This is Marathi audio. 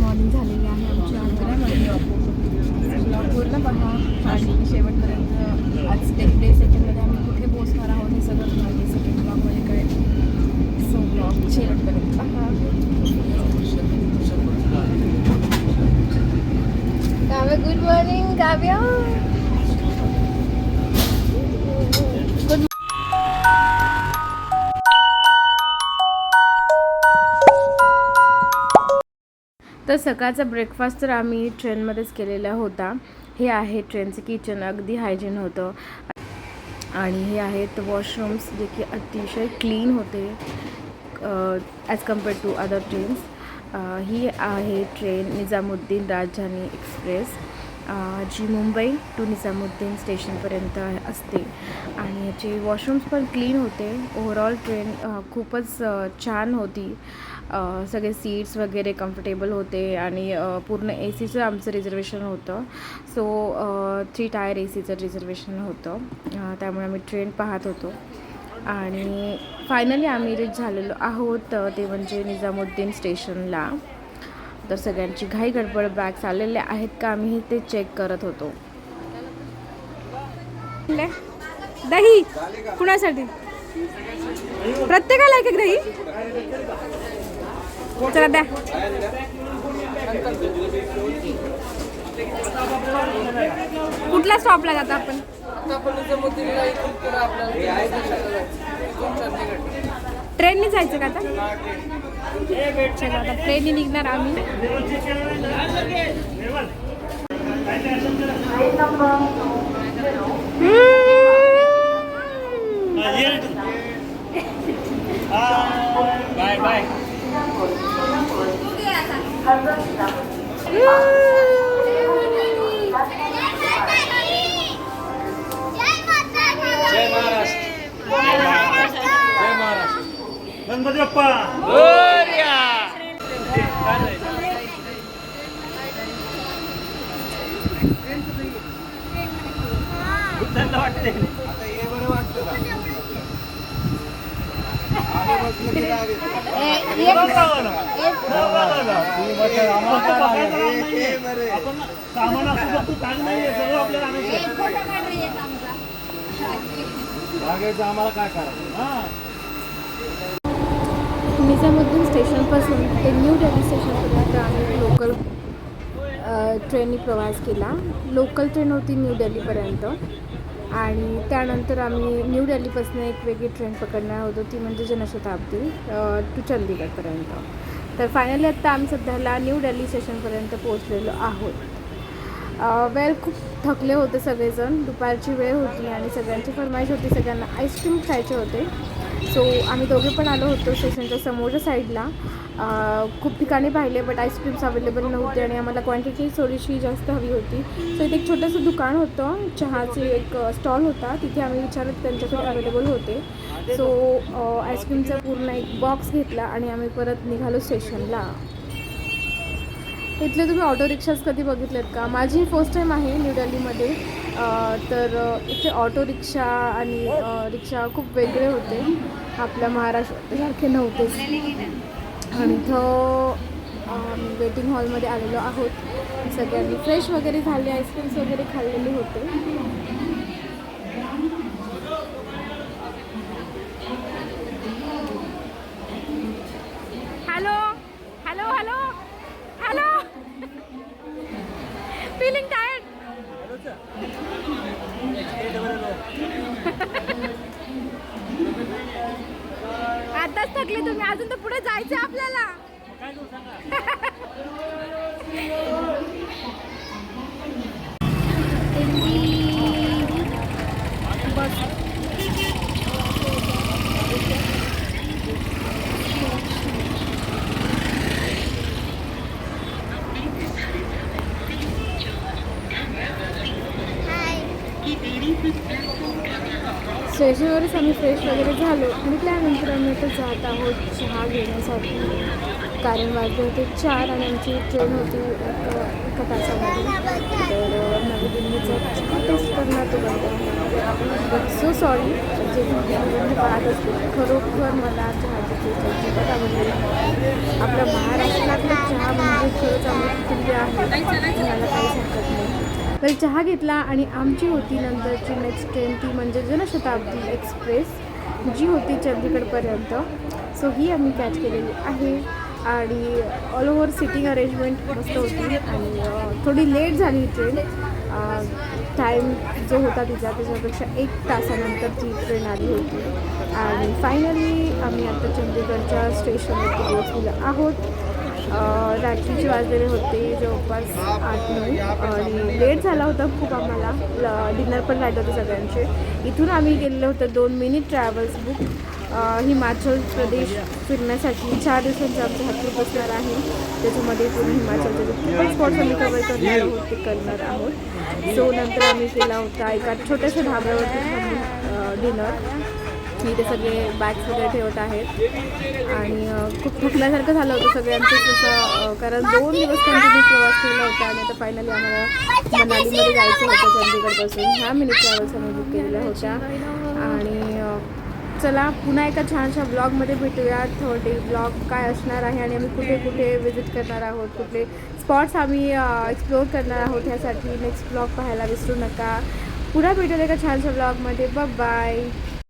मॉर्निंग झालेली आहे आमची आग्र्यामध्ये सोलापूरला बघा. आणि शेवटपर्यंत आज स्टेप डे सेकंडमध्ये आम्ही कुठे पोहोचणार आहोत हे सगळं तुम्हाला सेकंड ब्लॉगमध्ये काय सो ब्लॉग शेवटपर्यंत बघा गुड मॉर्निंग काव्या तर सकाळचा ब्रेकफास्ट तर आम्ही ट्रेनमध्येच केलेला होता. हे आहे ट्रेनचं किचन अगदी हायजीन होतं. आणि हे आहेत वॉशरूम्स जे की अतिशय क्लीन होते as compare to other trains ही आहे ट्रेन निजामुद्दीन राजधानी एक्सप्रेस जी मुंबई टू निजामुद्दीन स्टेशनपर्यंत असते. आणि याचे वॉशरूम्स पण क्लीन होते. ओव्हरऑल ट्रेन खूपच छान होती. सगळे सीट्स वगैरे कम्फर्टेबल होते आणि पूर्ण ए सीचं आमचं रिझर्वेशन होतं. सो थ्री टायर ए सीचं रिझर्वेशन होतं. त्यामुळे आम्ही ट्रेन पाहत होतो. आणि फायनली आम्ही रीच झालेलो आहोत ते म्हणजे निजामुद्दीन स्टेशनला. तर सगळ्यांची घाई गडबड बॅग्स आलेले आहेत का आम्ही ते चेक करत होतो. दही. कुणासाठी? प्रत्येकाला एक एक दही? चला द्या. कुठल्या स्टॉपला जाता आपण? ट्रेनने जायचं का आता? चला आता ट्रेनने निघणार आम्ही. नंबर 耶！सामान असू शकतो काही नाही सगळं आपल्याला आणायचं मागायचं आम्हाला. काय करायचं? हा. निजामुद्दीन स्टेशनपासून ते न्यू दिल्ली स्टेशनपर्यंत आम्ही लोकल ट्रेननी प्रवास केला. लोकल ट्रेन होती न्यू दिल्लीपर्यंत. आणि त्यानंतर आम्ही न्यू दिल्लीपासून एक वेगळी ट्रेन पकडणार होतो ती म्हणजे जनशताब्दी टू चंदीगडपर्यंत. तर फायनली आत्ता आम्ही सध्याला न्यू दिल्ली स्टेशनपर्यंत पोहोचलेलो आहोत. वेळ खूप थकले होते सगळेजण. दुपारची वेळ होती आणि सगळ्यांची फरमाईश होती सगळ्यांना आईस्क्रीम खायचे होते. सो आम्ही दोघे पण आलो होतो स्टेशनच्या समोरच्या साईडला. खूप ठिकाणी पाहिले बट आईस्क्रीम्स अवेलेबल नव्हते आणि आम्हाला क्वांटिटी थोडीशी जास्त हवी होती. सो इथे एक छोटंसं दुकान होतं चहाचे एक स्टॉल होता. तिथे आम्ही विचारत त्यांच्याकडे अवेलेबल होते. सो आईस्क्रीमचा पूर्ण एक बॉक्स घेतला आणि आम्ही परत निघालो स्टेशनला. इथले तुम्ही ऑटो रिक्षाच कधी बघितलेत का? माझी फर्स्ट टाईम आहे न्यू दिल्लीमध्ये तर इथे ऑटो रिक्षा आणि रिक्षा खूप वेगळे होते. आपल्या महाराष्ट्रासारखे नव्हतेच आणि इथं वेटिंग हॉलमध्ये आलेलो आहोत. सगळ्यांनी फ्रेश वगैरे झाले आईस्क्रीम्स वगैरे खाल्लेले होते. थकले तुम्ही अजून तर पुढे जायचं आपल्याला. बस. स्टेशनवरच आम्ही फ्रेश वगैरे झालो. आणि त्यानंतर आम्ही आता जात आहोत चहा घेण्यासाठी. कारण वाजले होते चार आणि आमची ट्रेन होती एक एका तासामध्ये. तर नवी दिल्लीचा चहा टेस्ट करणार तो बंद सो सॉरी जे तुम्ही पाहत असतील खरोखर मला चहाची टेस्ट अजिबात आवडली आपल्या महाराष्ट्रातला चहा म्हणजे खरंच अमृततुल्य आहे मला काही हरकत नाही. तर चहा घेतला आणि आमची होती नंतरची नेक्स्ट ट्रेन ती म्हणजे जनशताब्दी एक्सप्रेस जी होती चंदीगडपर्यंत. सो ही आम्ही कॅच केलेली आहे. आणि ऑल ओव्हर सिटिंग अरेंजमेंट मस्त होती. आणि थोडी लेट झाली ट्रेन टाईम जो होता तिचा त्याच्यापेक्षा एक तासानंतर ती ट्रेन आली होती. आणि फायनली आम्ही आता चंदीगडच्या स्टेशनवरती पोहोचलेलो आहोत. रात्रीची वाजलेले होते जवळपास आठ नऊ. आणि लेट झाला होता खूप आम्हाला. डिनर पण राहिलं होतं सगळ्यांचे. इथून आम्ही गेलेलो होतो दोन minute travels book. Himachal Pradesh फिरण्यासाठी. चार दिवसांचा आमचा हा बसणार असणार आहे. त्याच्यामध्ये पूर्ण हिमाचलचे जे खूपच स्पॉट्स आम्ही कवर करणार आहोत ते करणार आहोत. सो नंतर आम्ही केला होता एका छोट्याशा ढाब्यावरती डिनर मी ते सगळे बॅग्स वगैरे ठेवत आहेत. आणि खूप थकल्यासारखं झालं होतं सगळ्यांचं तसं कारण दोन दिवस कंटिन्यू प्रवास केला होता आणि आता फायनली आम्हाला मनालीमध्ये जायचं होतं चंदीगडपासून. ह्या मिनी ट्रॅव्हल्स आम्ही बुक केलेल्या होत्या. आणि चला पुन्हा एका छानशा ब्लॉगमध्ये भेटूया. थर्ड डे ब्लॉग काय असणार आहे आणि आम्ही कुठे कुठे विजिट करणार आहोत कुठले स्पॉट्स आम्ही एक्सप्लोअर करणार आहोत ह्यासाठी. नेक्स्ट ब्लॉग पाहायला विसरू नका. पुन्हा भेटूया एका छानशा ब्लॉगमध्ये बाय